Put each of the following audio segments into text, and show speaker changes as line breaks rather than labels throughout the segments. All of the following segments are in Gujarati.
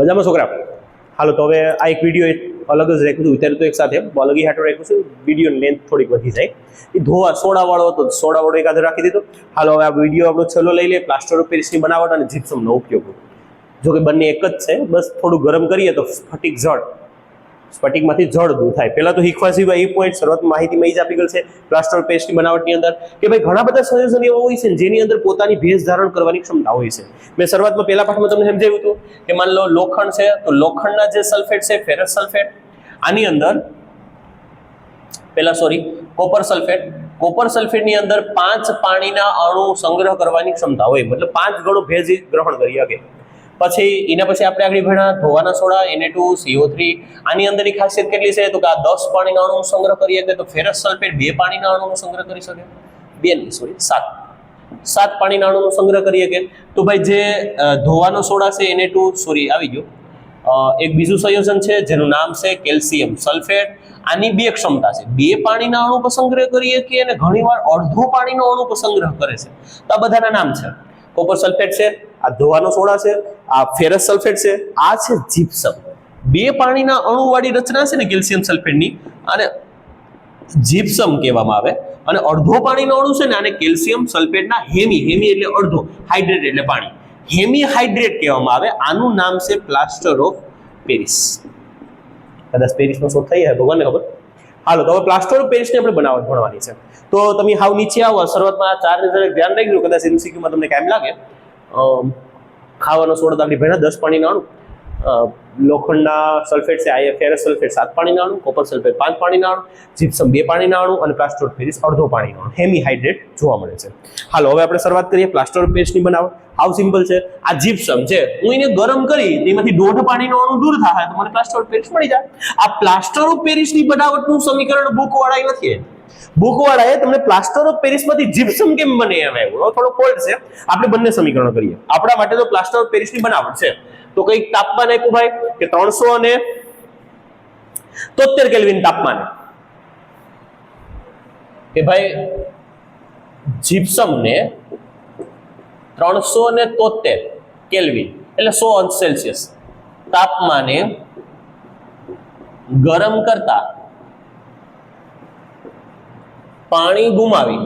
મજામાં છોકરા? હાલો, તો હવે આ એક વીડિયો અલગ જ રાખ્યું હતું અત્યારે તો એક સાથે અલગ હાટો રાખ્યું છું. વીડિયો લેન્થ થોડીક વધી જાય. એ ધોવા, સોડાવાળો હતો. સોડાવાળો એક આધાર રાખી દીધો. હાલો, હવે આ વીડિયો આપણો છેલ્લો લઈ લે પ્લાસ્ટર ઓફ પેરિસની બનાવટ અને જીપ્સમનો ઉપયોગ. જો કે બંને એક જ છે. બસ થોડું ગરમ કરીએ તો ફટીક જળ. સ્ફટિકમાંથી જળ દૂર થાય. પહેલાં તો શીખવા સિવાય એ પોઈન્ટ શરૂઆત માહિતી મળી જ આપી ગયેલ છે પ્લાસ્ટર પેસ્ટની બનાવટની અંદર, કે ભાઈ ઘણા બધા સંયોજન એવા હોય છે જેની અંદર પોતાની ભેજ ધારણ કરવાની ક્ષમતા હોય છે. મેં શરૂઆતમાં પહેલા પાઠમાં તમને સમજાવ્યું હતું કે માની લો લોખંડ છે, તો લોખંડના જે સલ્ફેટ છે ફેરસ સલ્ફેટ આની અંદર પહેલા સોરી કોપર સલ્ફેટ કોપર સલ્ફેટની અંદર પાંચ પાણીના અણુ સંગ્રહ કરવાની ક્ષમતા હોય. મતલબ પાંચ ગણો ભેજ ગ્રહણ કરી શકે. પછી એના પછી આપણે આગળ ભણ્યા ધોવાના સોડા એને ટુ સીઓ થ્રી આની અંદરની ખાસિયત કેટલી છે? તો કે આ દસ પાણીના અણુનો સંગ્રહ કરી શકે તો ફેરસ સલ્ફેટ બે પાણીના અણુનો સંગ્રહ કરી શકે? બે નહીં સોરી સાત. સાત પાણીના અણુનો સંગ્રહ કરી શકે તો ભાઈ જે ધોવાનો સોડા છે એને ટુ સોરી આવી ગયો. એક બીજું સંયોજન છે, જેનું નામ છે કેલ્શિયમ સલ્ફેટ. આની બે ક્ષમતા છે. બે પાણીના અણુ સંગ્રહ કરી શકીએ અને ઘણીવાર અડધો પાણીનો અણુ સંગ્રહ કરે છે? તો આ બધાના નામ છે. કોપર સલ્ફેટ છે આ ધોવાનો સોડા છે, આ ફેરસ સલ્ફેટ છે, આ છે જીપ્સમ બે પાણીના અણુવાળી રચના છે ને કેલ્શિયમ સલ્ફેટની અને જીપ્સમ કહેવામાં આવે. અને અડધો પાણીનો અણુ છે ને આને કેલ્શિયમ સલ્ફેટના હેમી હેમી એટલે અડધો હાઇડ્રેટ એટલે પાણી. હેમી હાઇડ્રેટ કહેવામાં આવે, આનું નામ છે પ્લાસ્ટર ઓફ પેરિસ કદાચ પેરિસનો શોધ થઈ હશે ભગવાનને ખબર? હાલો, તો હવે પ્લાસ્ટર ઓફ પેરિસને આપણે બનાવટ ભણવાની છે. તો તમે હાવ નીચે આવો, શરૂઆતમાં ચાર જરાક ધ્યાન રાખજો, કદાચ એમસીક્યુમાં તમને કામ લાગે. ખાવાનો સોડા તો આપણી ભેણા દસ પાણીના અણુ લોખંડના સલ્ફેટ છે આ ફેરસ સલ્ફેટ સાત પાણીના અણુ કોપર સલ્ફેટ પાંચ પાણીના અણુ જીપ્સમ બે પાણીના અણુ અને પ્લાસ્ટર પેરિસ અડધો પાણીનો અણુ હેમી હાઇડ્રેટ જોવા મળે છે. હાલો, હવે આપણે શરૂઆત કરીએ પ્લાસ્ટર પેરિસની બનાવટ હાઉ સિમ્પલ છે. આ જીપ્સમ છે, હું એને ગરમ કરી, તેમાંથી દોઢ પાણીનો અણુ દૂર થાય તો મને પ્લાસ્ટર ઓફ પેરિસ મળી જાય. આ પ્લાસ્ટર ઓફ પેરિસની બનાવટનું સમીકરણ બુક વાળાએ નથી બુક વાળાએ તમને પ્લાસ્ટર ઓફ પેરિસમાંથી જીપ્સમ કેમ બને એમ આવ્યું? થોડો ફોલ્ટ છે. આપણે બંને સમીકરણો કરીએ. આપણા માટે તો પ્લાસ્ટર ઓફ પેરિસની બનાવટ છે. તો કંઈક તાપમાન આપ્યું ભાઈ, કે ત્રણસો અને તોતેર કેલ્વિન તાપમાન. કે ભાઈ જીપ્સમને ત્રણસો ને તોતેર કેલ્વિન એટલે સો અંશ સેલ્સિયસ તાપમાને ગરમ કરતા પાણી ગુમાવી.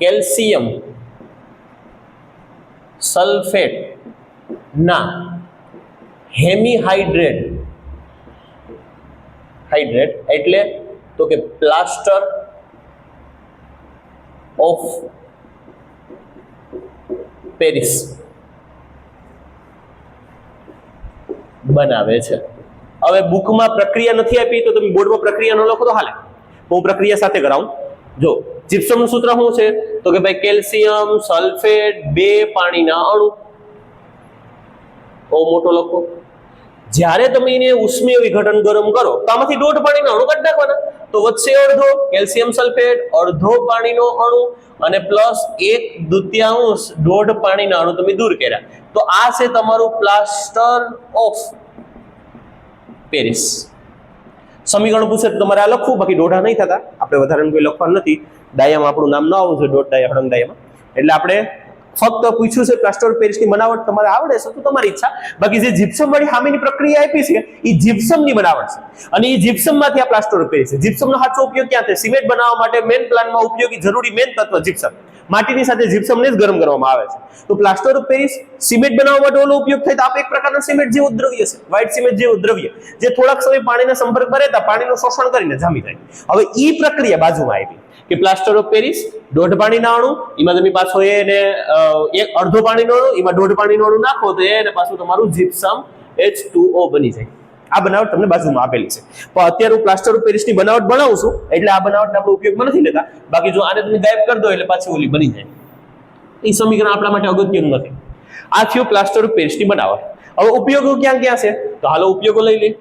કેલ્શિયમ સલ્ફેટ ના હેમી હાઇડ્રેટ હાઇડ્રેટ એટલે તો કે પ્લાસ્ટર ઓફ પેરિસ. બનાવે છે. હવે બુકમાં પ્રક્રિયા નથી આપી તો તમે બોર્ડમાં પ્રક્રિયા ન લખો તો હાલે. હું પ્રક્રિયા સાથે કરાવું. જો જીપ્સમનું સૂત્ર શું છે? તો કે ભાઈ કેલ્શિયમ સલ્ફેટ બે પાણીના અણુ. બહુ મોટો લખો. જ્યારે તમે એને ઉષ્મીય વિઘટન ગરમ કરો, તો આમાંથી દોઢ પાણીના અણુ કાઢી નાખવાના. તો વચ્ચે અડધો કેલ્શિયમ સલ્ફેટ, અડધો પાણીનો અણુ અને પ્લસ એક દુત્યાંશ દોઢ પાણીના અણુ તમે દૂર કર્યા. તો આ છે તમારું પ્લાસ્ટર ઓફ પેરિસ. સમીકરણ પૂછે તો તમારે આ લખવું, બાકી દોઢા નહીં થતા. આપણે વધારે કોઈ લખવાનું નથી. ડાયામાં આપણું નામ ન આવવું જોઈએ, દોઢ ડાયા, હળંગ ડાયામાં. એટલે આપણે ફક્ત પૂછ્યું છે પ્લાસ્ટર પેરિસની બનાવટ તમારે આવડે છે તો તમારી ઈચ્છા. બાકી જે જીપ્સમ વાળી સામેની પ્રક્રિયા આપી છે, એ જીપ્સમની બનાવટ છે. અને એ જીપ્સમમાંથી આ પ્લાસ્ટર પેરિસ છે. જીપ્સમનો સાચો ઉપયોગ ક્યાં થાય? સિમેન્ટ બનાવવા માટે મેન પ્લાનમાં ઉપયોગી જરૂરી મેન તત્વ જીપ્સમ માટીની સાથે જીપ્સમને જ ગરમ કરવામાં આવે છે. તો પ્લાસ્ટર ઓફ પેરિસ સિમેન્ટ બનાવવા માટે ઓલો ઉપયોગ થાય તો આપ એક પ્રકારના સિમેન્ટ જેવું દ્રવ્ય છે. વ્હાઇટ સિમેન્ટ જેવું દ્રવ્ય. જે થોડાક સમય પાણીના સંપર્કમાં રહેતા, પાણીનું શોષણ કરીને જામી જાય. હવે એ પ્રક્રિયા બાજુમાં આવી. કે પ્લાસ્ટર ઓફ પેરિસ દોઢ પાણીના અણુ એમાં તમે પાછો એને એક અડધો પાણીનો અણુ એમાં દોઢ પાણીનો અણુ નાખો તો એને પાછું તમારું જીપ્સમ એચ બની જાય. આ બનાવટ તમને બાજુમાં આપેલી છે. પણ અત્યારે હું પ્લાસ્ટર ઓફ પેરિસની બનાવટ બનાવું છું, એટલે આ બનાવટ આપણે ઉપયોગમાં નથી લેતા. બાકી જો આને તમે ગાયબ કરી દો એટલે પાછી ઓલી બની જાય. એ સમીકરણ આપણા માટે અગત્યનું નથી. આ થયું પ્લાસ્ટર ઓફ પેરિસની બનાવટ. હવે ઉપયોગો ક્યાં ક્યાં છે? તો હાલો ઉપયોગો લઈ લઈએ.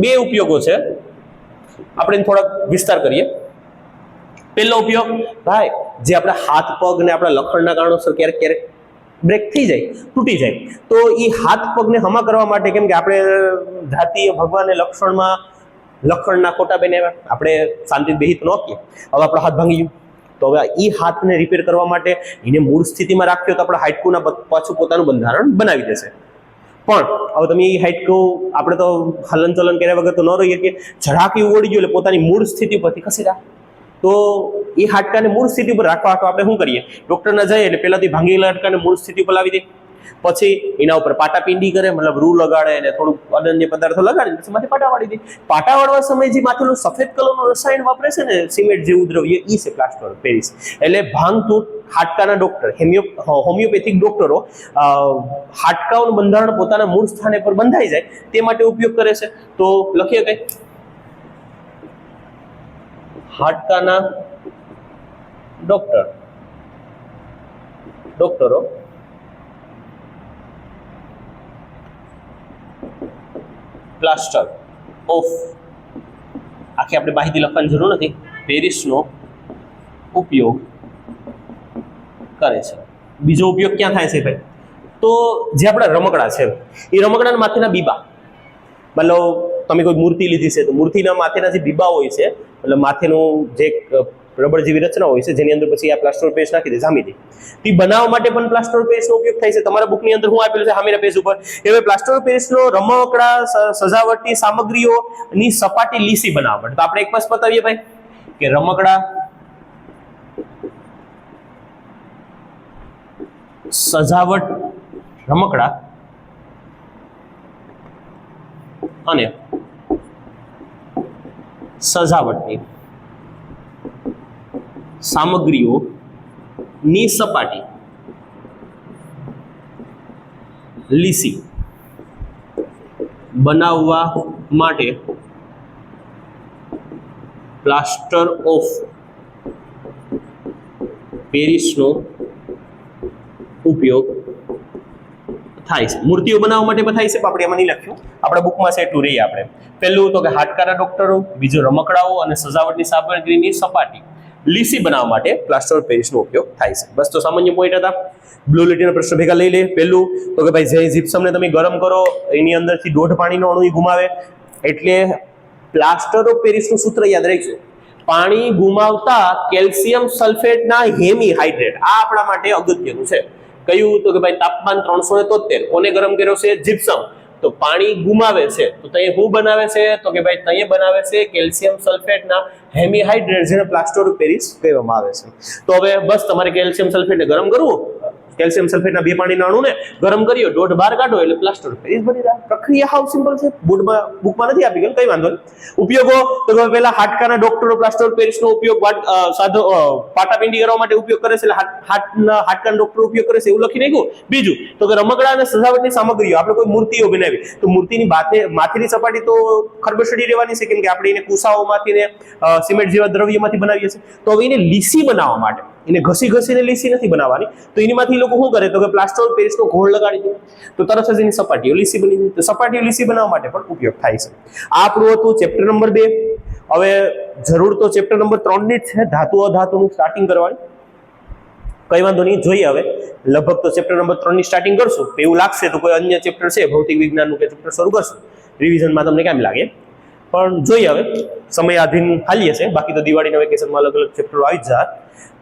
બે ઉપયોગો છે. આપણે થોડાક વિસ્તાર કરીએ. પહેલો ઉપયોગ, ભાઈ, જે આપણા હાથ પગ ને આપણા લખણના કારણોસર ક્યારેક ક્યારેક બ્રેક થઈ જાય, તૂટી જાય. તો એ હાથ પગને હમા કરવા માટે કેમ કે આપણે ધાતીય ભગવાનને લક્ષણમાં લખણના ખોટા બેને આપણે શાંતિ બેહિત ન કીએ હવે આપણો હાથ ભાંગી ગયો તો હવે એ હાથને રિપેર કરવા માટે એને મૂળ સ્થિતિમાં રાખ્યો તો આપણે હાઇટકુના પાછું પોતાનું બંધારણ બનાવી દેશે. પણ હવે તમે એ હાડકું આપણે તો હલન ચલન કર્યા વગર તો ન રહીએ કે જરાક ઓળી ગયું એટલે પોતાની મૂળ સ્થિતિ પરથી ખસી રહ્યા તો એ હાડકાને મૂળ સ્થિતિ પર રાખવા, તો આપણે શું કરીએ? ડૉક્ટરના જઈએ એટલે પહેલાંથી ભાંગેલા હાડકાને મૂળ સ્થિતિ પર લાવી દે. પછી એના ઉપર પાટાપિંડી કરે, મતલબ રૂ લગાડે અને થોડુંક અનન્ય પદાર્થો લગાડે, પછી માથે પાટા વાળી દે. પાટા વાળવા સમયે જે માથેનું સફેદ કલરનું રસાયણ વાપરે છે ને, સિમેન્ટ જેવું દ્રવ્ય એ છે પ્લાસ્ટર પેરિસ. એટલે ભાંગતૂટ, હાડકાના ડોક્ટર હેમિયો હોમિયોપેથિક ડોક્ટરો હાડકાઓનું બંધારણ પોતાના મૂળ સ્થાને પર બંધાઈ જાય, તે માટે ઉપયોગ કરે છે. તો લખીએ કઈ. હાડકાના ડોક્ટર ડોક્ટરો પ્લાસ્ટર ઓફ આખી આપણે માહિતી લખવાની જરૂર નથી. પેરિસનો ઉપયોગ કરે છે. બીજો ઉપયોગ ક્યાં થાય છે ભાઈ? તો જે આપણા રમકડા છે, એ રમકડાના માથેના બીબા. મતલબ તમે કોઈ મૂર્તિ લીધી છે, તો મૂર્તિના માથેના જે બીબા હોય છે, મતલબ માથેનું જે રબર જેવી રચના હોય છે, જેની અંદર પછી આ પ્લાસ્ટર પેસ્ટ નાખી દે, જામી દે. તે બનાવવા માટે પણ પ્લાસ્ટર પેસ્ટનો ઉપયોગ થાય છે. તમારા બુકની અંદર હું આપેલું છે, હામીના પેજ ઉપર. હવે પ્લાસ્ટર પેસ્ટનો રમકડા સજાવટની સામગ્રીઓની સપાટી લીસી બનાવવા તો આપણે એક પાસ બતાવીએ ભાઈ, કે રમકડા સજાવટ રમકડા અને સજાવટની સામગ્રીઓની સપાટી. લીસી. બનાવવા માટે પ્લાસ્ટર ઓફ પેરિસનો ઉપયોગ થાય છે. મૂર્તિઓ બનાવવા માટે પણ થાય છે, પણ આપણે એમાં નહીં લખ્યું. આપણા બુકમાં છે એટલું રહીએ આપણે. પહેલું તો કે હાડકારા ડોક્ટરો, બીજું રમકડાઓ અને સજાવટની સામગ્રીની સપાટી. લીસી બનાવવા માટે પ્લાસ્ટર ઓફ પેરિસનો ઉપયોગ થાય છે. બસ તો સામાન્ય પોઈન્ટ હતા. બ્લુ લીટીના પ્રશ્ન ભેગા લઈ લે. પહેલું, તો કે ભાઈ જે જીપ્સમને તમે ગરમ કરો, એની અંદરથી દોઢ પાણીનો અણુ ગુમાવે. એટલે પ્લાસ્ટર ઓફ પેરિસનું સૂત્ર યાદ રાખજો. પાણી ગુમાવતા કેલ્શિયમ સલ્ફેટના હેમી હાઇડ્રેટ, આ આપણા માટે અગત્યનું છે. કયું તો કે ભાઈ તાપમાન ત્રણસો ને તોતેર કોને ગરમ કર્યો છે? જીપ્સમ તો પાણી ગુમાવે છે, તો ત્યાં હું બનાવે છે? તો કે ભાઈ ત્યાં બનાવે છે કેલ્શિયમ સલ્ફેટના હેમી હાઇડ્રેટ જેને પ્લાસ્ટોર પેરિસ કહેવામાં આવે છે. તો હવે બસ તમારે કેલ્શિયમ સલ્ફેટને ગરમ કરવું કેલ્શિયમ સલ્ફેટના બે પાણીના અણુને ગરમ કર્યો દોઢ બાર કાઢો એટલે પ્લાસ્ટર ઓફ પેરિસ બની જાય. પ્રક્રિયા હાવ સિમ્પલ છે. બુકમાં બુકમાં નથી આપી ગયું કઈ વાંધો નહીં. ઉપયોગો, તો કે પેલા હાડકાના ડોક્ટરો પ્લાસ્ટર ઓફ પેરિસનો ઉપયોગ સાધો પાટાપિંડી કરવા માટે ઉપયોગ કરે છે, એટલે હાડના, હાડકાના ડોક્ટરો ઉપયોગ કરે છે, એવું લખી નાખ્યું. બીજું, તો કે રમકડા અને સજાવટની સામગ્રીઓ, આપણે કોઈ મૂર્તિઓ બનાવી. તો મૂર્તિની માથે માથેની સપાટી તો ખરબસડી રહેવાની છે, કેમ કે આપણે એને કુસાઓમાંથી ને સિમેન્ટ જેવા દ્રવ્યમાંથી બનાવીએ છીએ. તો હવે એને લીસી બનાવવા માટે એને ઘસી ઘસીને લીસી નથી બનાવવાની. તો એનીમાંથી લોકો શું કરે તો કે પ્લાસ્ટર ઓફ પેરિસનો ઘોળ લગાડી દે. તો તરત જ એની સપાટીઓ લીસી બની જાય. તો સપાટીઓ લીસી બનાવવા માટે પણ ઉપયોગ થાય છે. આ આપણું હતું ચેપ્ટર નંબર બે. હવે જરૂર તો ચેપ્ટર નંબર ત્રણની જ છે. ધાતુ અધાતુનું સ્ટાર્ટિંગ કરવાની. કઈ વાંધો નહીં, જોઈએ હવે. લગભગ તો ચેપ્ટર નંબર ત્રણની સ્ટાર્ટિંગ કરશું. તો એવું લાગશે તો કોઈ અન્ય ચેપ્ટર છે, ભૌતિક વિજ્ઞાનનું કે ચેપ્ટર શરૂ કરશું. રિવિઝનમાં તમને કેમ લાગે? પણ જોઈએ હવે. સમય આધીન હાલીએ છે બાકી તો દિવાળીના વેકેશનમાં અલગ અલગ ચેપ્ટરો આવી જ જાય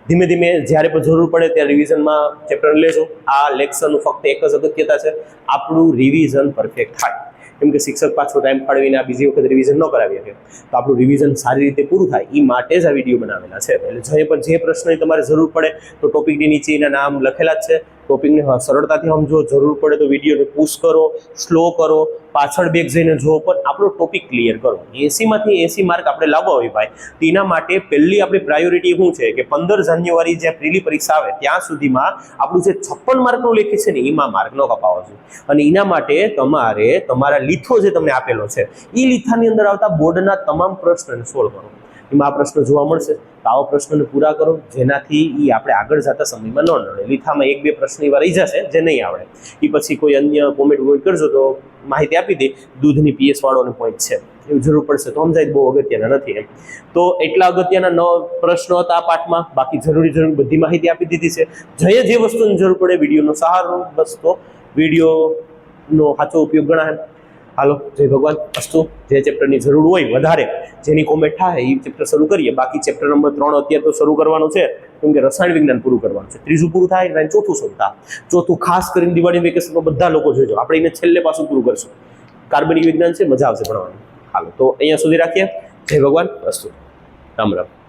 ધીમે ધીમે જ્યારે પણ જરૂર પડે ત્યારે રિવિઝનમાં ચેપ્ટર લેજો. આ લેક્ચરનું ફક્ત એક જ અગત્યતા છે, આપણું રિવિઝન પરફેક્ટ થાય. કેમ કે શિક્ષક પાછો ટાઈમ ફાળવીને આ બીજી વખત રિવિઝન ન કરાવી શકે. તો આપણું રિવિઝન સારી રીતે પૂરું થાય એ માટે જ આ વીડિયો બનાવેલા છે. એટલે જે પણ જે પ્રશ્નની તમારે જરૂર પડે, તો ટોપિકની નીચે એના નામ લખેલા જ છે. ટોપિકને સરળતાથી સમજો જરૂર પડે તો વિડીયોને પુશ કરો સ્લો કરો, પાછળ બેગ જઈને જુઓ, પણ આપણો ટોપિક ક્લિયર કરો. એસીમાંથી એસી માર્ક આપણે લાવવા હોય ભાઈ, તેના માટે પહેલી આપણી પ્રાયોરિટી શું છે કે પંદર જાન્યુઆરી જે પ્રિલી પરીક્ષા આવે, ત્યાં સુધીમાં આપણું જે છપ્પન માર્કનું લેખી છે ને, એમાં માર્ક ન કપાવો જોઈએ. અને એના માટે તમારે તમારા લીથો જે તમને આપેલો છે, એ લીથાની અંદર આવતા બોર્ડના તમામ પ્રશ્નને સોલ્વ કરો એમાં આ પ્રશ્ન જોવા મળશે. તો આવા પ્રશ્નોને પૂરા કરો, જેનાથી એ આપણે આગળ જતા સમયમાં ન નડે લીથામાં એક બે પ્રશ્ન એવા રહી જશે જે નહીં આવડે. એ પછી કોઈ અન્ય કોમેન્ટ વોમેન્ટ કરજો તો માહિતી આપી દે. દૂધની પીએસ વાળોને પોઈન્ટ છે. એવું જરૂર પડશે તો સમજાય બહુ અગત્યના નથી એમ. તો એટલા અગત્યના ન પ્રશ્નો હતા આ પાઠમાં. બાકી જરૂરી જરૂરી બધી માહિતી આપી દીધી છે. જઈએ જે વસ્તુની જરૂર પડે, વિડીયોનો સહારો બસ તો. વિડીયોનો સાચો ઉપયોગ ગણાય. હાલો, જય ભગવાન. અસ્તુ, જે ચેપ્ટરની જરૂર હોય વધારે, જેની કોમેન્ટ થાય એ ચેપ્ટર શરૂ કરીએ. બાકી ચેપ્ટર નંબર ત્રણ અત્યારે તો શરૂ કરવાનું છે, કેમ કે રસાયણ વિજ્ઞાન પૂરું કરવાનું છે. ત્રીજું પૂરું થાય એટલે ચોથું શરૂ ચોથું ખાસ કરીને દિવાળી વેકેશનમાં બધા લોકો જોજો. આપણે એને છેલ્લે પાછું પૂરું કરશું. કાર્બનિક વિજ્ઞાન છે, મજા આવશે ભણવાની. હાલો, તો અહીંયા સુધી રાખીએ. જય ભગવાન. અસ્તુ. રામ રામ.